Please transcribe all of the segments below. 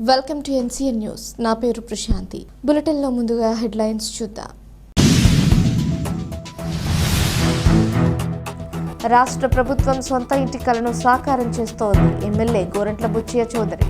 Welcome to NCN news. నా పేరు ప్రశాంతి. బులెటిన్లో ముందుగా హెడ్లైన్స్ చూద్దాం. రాష్ట్ర ప్రభుత్వం సొంత ఇంటి కలను సాకారం చేస్తోంది ఎమ్మెల్యే గోరంట్ల బుచ్చయ్య చౌదరి.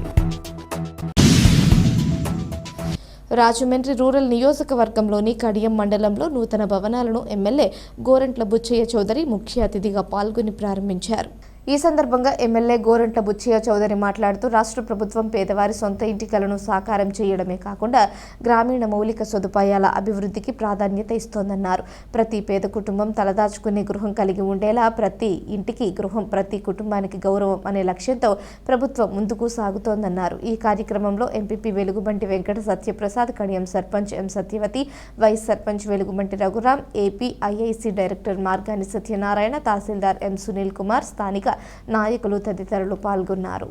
రాజమండ్రి రూరల్ నియోజకవర్గంలోని కడియం మండలంలో నూతన భవనాలను ఎమ్మెల్యే గోరంట్ల బుచ్చయ్య చౌదరి ముఖ్య అతిథిగా పాల్గొని ప్రారంభించారు. ఈ సందర్భంగా ఎమ్మెల్యే గోరంట్ల బుచ్చయ్య చౌదరి మాట్లాడుతూ రాష్ట్ర ప్రభుత్వం పేదవారి సొంత ఇంటి కలను సాకారం చేయడమే కాకుండా గ్రామీణ మౌలిక సదుపాయాల అభివృద్ధికి ప్రాధాన్యత ఇస్తోందన్నారు. ప్రతి పేద కుటుంబం తలదాచుకునే గృహం కలిగి ఉండేలా ప్రతి ఇంటికి గృహం ప్రతి కుటుంబానికి గౌరవం అనే లక్ష్యంతో ప్రభుత్వం ముందుకు సాగుతోందన్నారు. ఈ కార్యక్రమంలో MPP Velugubanti Venkata Satyaprasad Kadiyam sarpanch M Satyavathi vice sarpanch Velugubanti Raghuram AP IIC director Margani Satyanarayana tahsildar M Sunil Kumar స్థానిక నాయకులు తదితరులు పాల్గొన్నారు.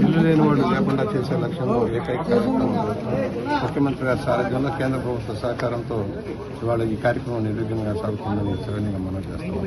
ఇల్లు లేని వాడు లేకుండా చేసే లక్ష్యంలో ఏకైక కార్యక్రమం ముఖ్యమంత్రి గారి సారథ్యంలో కేంద్ర ప్రభుత్వ సహకారంతో ఇవాళ ఈ కార్యక్రమం నిర్విఘ్నంగా సాగుతుందని సరైన మనం చేస్తాం